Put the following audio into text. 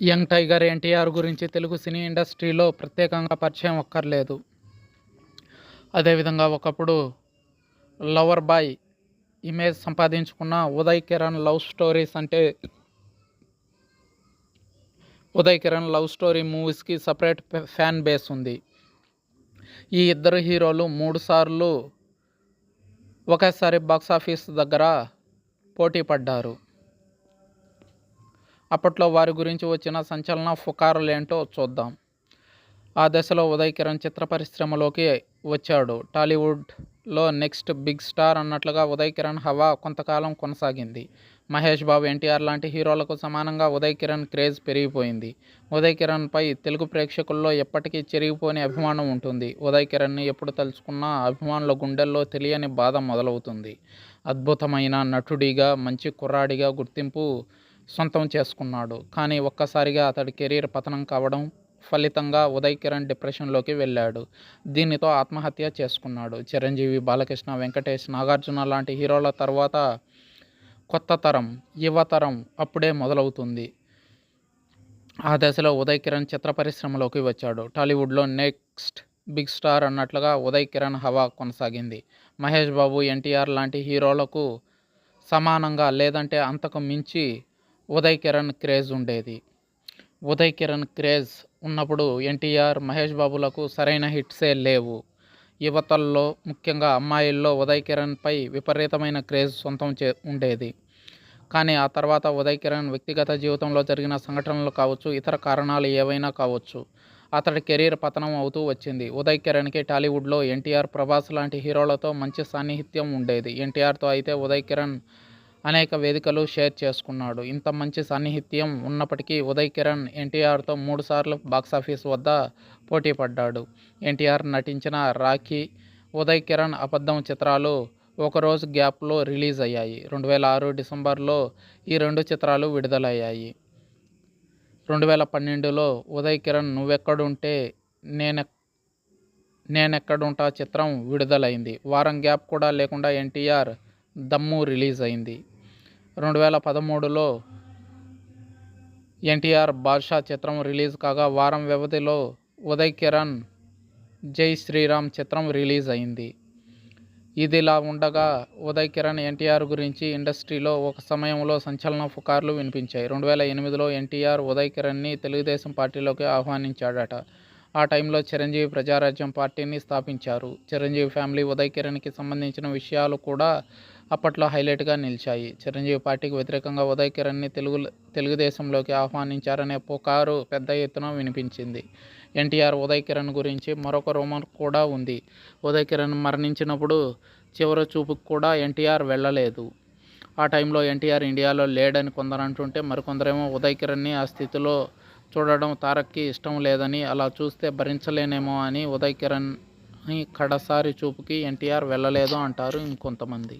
Young tiger NTR గురించి తెలుగు సినీ ఇండస్ట్రీలో ప్రత్యేకంగా పరిచయం అక్కర్లేదు అదేవిధంగా ఒకప్పుడు లవర్ బాయ్ ఇమేజ్ సంపాదించుకున్న ఉదయ్ కిరణ్ లవ్ స్టోరీస్ అంటే ఉదయ్ కిరణ్ లవ్ స్టోరీ మూవీస్కి సపరేట్ ఫ్యాన్ బేస్ ఉంది. ఈ ఇద్దరు హీరోలు మూడు సార్లు ఒకేసారి బాక్సాఫీస్ దగ్గర పోటీ పడ్డారు. అప్పట్లో వారి గురించి వచ్చిన సంచలన పుకారులేంటో చూద్దాం. ఆ దశలో ఉదయ్ కిరణ్ చిత్ర పరిశ్రమలోకి వచ్చాడు. టాలీవుడ్లో నెక్స్ట్ బిగ్ స్టార్ అన్నట్లుగా ఉదయ్ కిరణ్ హవా కొంతకాలం కొనసాగింది. మహేష్ బాబు ఎన్టీఆర్ లాంటి హీరోలకు సమానంగా ఉదయ్ కిరణ్ క్రేజ్ పెరిగిపోయింది. ఉదయ్ కిరణ్పై తెలుగు ప్రేక్షకుల్లో ఎప్పటికీ చెరిగిపోని అభిమానం ఉంటుంది. ఉదయ్ కిరణ్ని ఎప్పుడు తలుచుకున్నా అభిమానుల గుండెల్లో తెలియని బాధ మొదలవుతుంది. అద్భుతమైన నటుడిగా మంచి కుర్రాడిగా గుర్తింపు సొంతం చేసుకున్నాడు. కానీ ఒక్కసారిగా అతడి కెరీర్ పతనం కావడం ఫలితంగా ఉదయ్ కిరణ్ డిప్రెషన్లోకి వెళ్ళాడు. దీనితో ఆత్మహత్య చేసుకున్నాడు. చిరంజీవి బాలకృష్ణ వెంకటేష్ నాగార్జున లాంటి హీరోల తర్వాత కొత్త తరం యువతరం అప్పుడే మొదలవుతుంది. ఆ దశలో ఉదయ్ కిరణ్ చిత్ర పరిశ్రమలోకి వచ్చాడు. టాలీవుడ్లో నెక్స్ట్ బిగ్ స్టార్ అన్నట్లుగా ఉదయ్ కిరణ్ హవా కొనసాగింది. మహేష్ బాబు ఎన్టీఆర్ లాంటి హీరోలకు సమానంగా లేదంటే అంతకు మించి ఉదయ్ కిరణ్ క్రేజ్ ఉండేది. ఉదయ్ కిరణ్ క్రేజ్ ఉన్నప్పుడు ఎన్టీఆర్ మహేష్ బాబులకు సరైన హిట్సే లేవు. యువతల్లో ముఖ్యంగా అమ్మాయిల్లో ఉదయ్ కిరణ్పై విపరీతమైన క్రేజ్ సొంతం చే ఉండేది. కానీ ఆ తర్వాత ఉదయ్ కిరణ్ వ్యక్తిగత జీవితంలో జరిగిన సంఘటనలు కావచ్చు ఇతర కారణాలు ఏవైనా కావచ్చు అతడి కెరీర్ పతనం అవుతూ వచ్చింది. ఉదయ్ కిరణ్కి టాలీవుడ్లో ఎన్టీఆర్ ప్రభాస్ లాంటి హీరోలతో మంచి సాన్నిహిత్యం ఉండేది. ఎన్టీఆర్తో అయితే ఉదయ్ కిరణ్ అనేక వేదికలు షేర్ చేసుకున్నాడు. ఇంత మంచి సాన్నిహిత్యం ఉన్నప్పటికీ ఉదయ్ కిరణ్ ఎన్టీఆర్తో మూడుసార్లు బాక్సాఫీస్ వద్ద పోటీ పడ్డాడు. ఎన్టీఆర్ నటించిన రాఖీ ఉదయ్ కిరణ్ అబద్ధం చిత్రాలు ఒకరోజు గ్యాప్లో రిలీజ్ అయ్యాయి. రెండు వేల ఆరు డిసెంబర్లో ఈ రెండు చిత్రాలు విడుదలయ్యాయి. రెండు వేల పన్నెండులో ఉదయ్ కిరణ్ నువ్వెక్కడుంటే నేను నేనెక్కడుంటా చిత్రం విడుదలైంది. వారం గ్యాప్ కూడా లేకుండా ఎన్టీఆర్ దమ్ము రిలీజ్ అయింది. రెండు వేల పదమూడులో ఎన్టీఆర్ బాద్షా చిత్రం రిలీజ్ కాగా వారం వ్యవధిలో ఉదయ్ కిరణ్ జై శ్రీరామ్ చిత్రం రిలీజ్ అయింది. ఇదిలా ఉండగా ఉదయ్ కిరణ్ ఎన్టీఆర్ గురించి ఇండస్ట్రీలో ఒక సమయంలో సంచలన పుకార్లు వినిపించాయి. రెండు వేల ఎనిమిదిలో ఎన్టీఆర్ ఉదయ్ కిరణ్ని తెలుగుదేశం పార్టీలోకి ఆహ్వానించాడట. ఆ టైంలో చిరంజీవి ప్రజారాజ్యం పార్టీని స్థాపించారు. చిరంజీవి ఫ్యామిలీ ఉదయ్ కిరణ్కి సంబంధించిన విషయాలు కూడా అప్పట్లో హైలైట్గా నిలిచాయి. చిరంజీవి పార్టీకి వ్యతిరేకంగా ఉదయ్ కిరణ్ని తెలుగు తెలుగుదేశంలోకి ఆహ్వానించారనే పుకారు పెద్ద ఎత్తున వినిపించింది. ఎన్టీఆర్ ఉదయ్ కిరణ్ గురించి మరొక రూమర్ కూడా ఉంది. ఉదయ్ కిరణ్ మరణించినప్పుడు చివరి చూపుకు కూడా ఎన్టీఆర్ వెళ్ళలేదు. ఆ టైంలో ఎన్టీఆర్ ఇండియాలో లేడని కొందరు అంటుంటే మరికొందరేమో ఉదయ్ కిరణ్ని ఆ స్థితిలో చూడడం తారక్కి ఇష్టం లేదని అలా చూస్తే భరించలేనేమో అని ఉదయ్ కిరణ్ కడసారి చూపుకి ఎన్టీఆర్ వెళ్ళలేదు అంటారు ఇంకొంతమంది.